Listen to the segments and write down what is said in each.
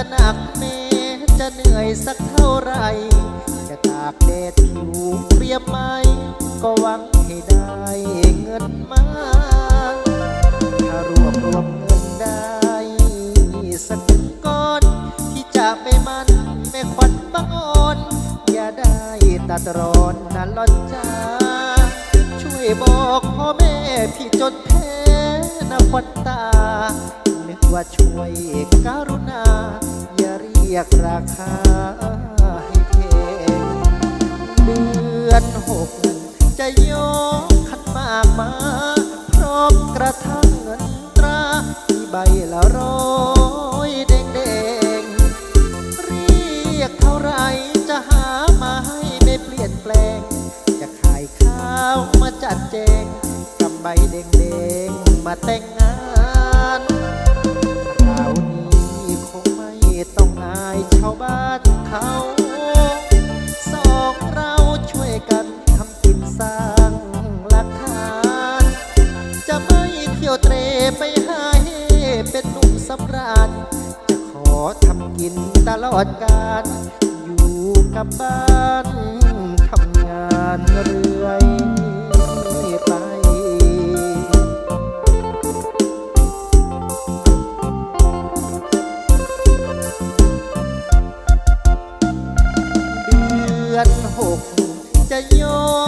จะหนักเมจะเหนื่อยสักเท่าไร จะตากแดดผิวเรียบไหม ก็หวังให้ได้เงินมา ถ้ารวบรวมเงินได้ สักถึงก้อน ที่จะไปมันแม่ควันบังอ่อน อย่าได้ตัดรอนนะล่อนจ้าช่วยบอกพ่อแม่พี่จนแพ้นะควันตา ว่าช่วยการุณา อย่าเรียกราคาให้แพงเดือนหกจะยก ที่ยวเตรไปหาเฮเป็นหนุ่มสำราญ จะขอทำกินตลอดกาลอยู่กับบ้านทำงานเรื่อยไปเดือนหกจะย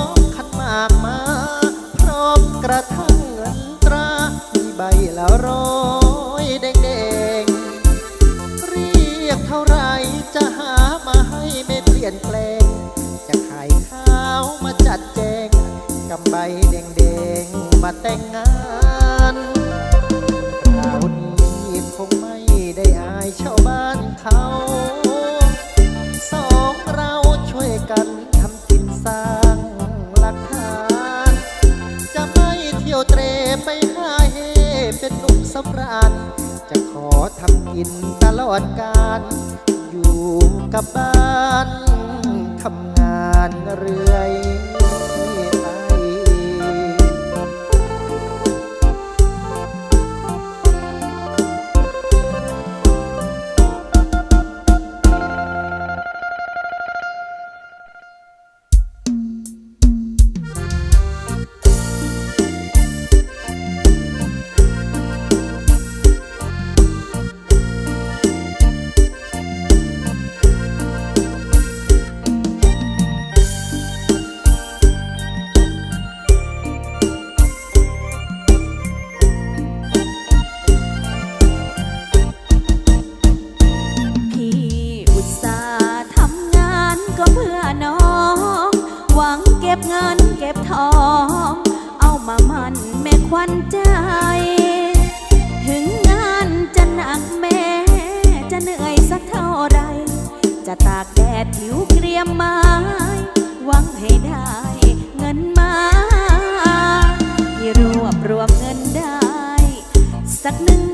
กขันมากมา ยนแปลง จะขายข้าวมาจัดแจงกำใบแดงๆมาแต่งงานคราวนี้คงไม่ได้อายชาวบ้านเขาสองเราช่วยกันทำกินสร้างหลักฐาน จะไม่เที่ยวเตรไปหาเฮเป็นหนุ่ม สำราญ จะขอทำกินตลอดกาลอยู่กับบ้านทำงานเรื่อย แม่ควันใจ ถึงงานจะหนักแม่จะเหนื่อยสักเท่าไร จะตากแดดผิวเกรียมไม้หวังให้ได้เงินมาที่รวบรวมเงินได้ สักหนึ่ง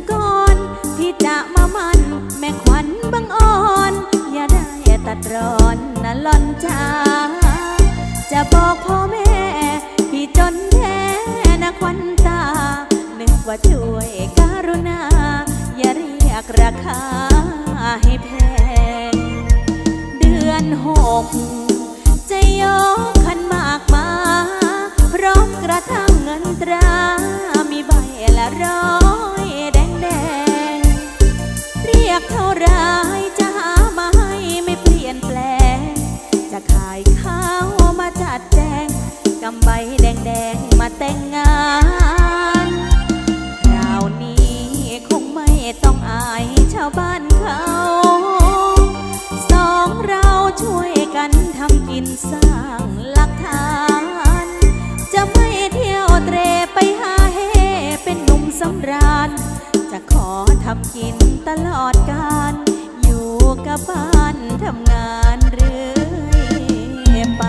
หก จะยกขันมากมาพร้อมกระทั่งเงินตรา มีใบละร้อยแดงแดงเรียกเท่าไรำราญ จะขอทำกินตลอดกาลอยู่กับบ้านทำงานเรื่อยไป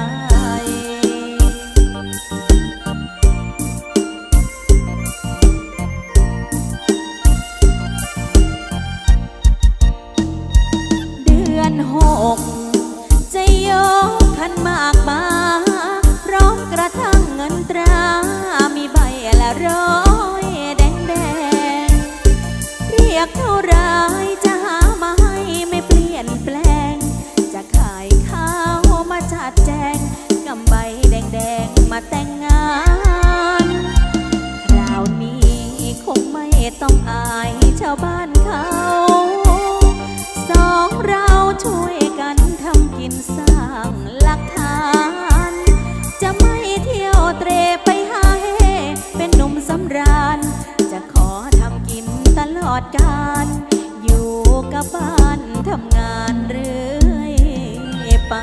เดือนหกจะยกขันมากมา จะขอทำกินตลอดกาลอยู่กับบ้านทำงานเรื่อยไป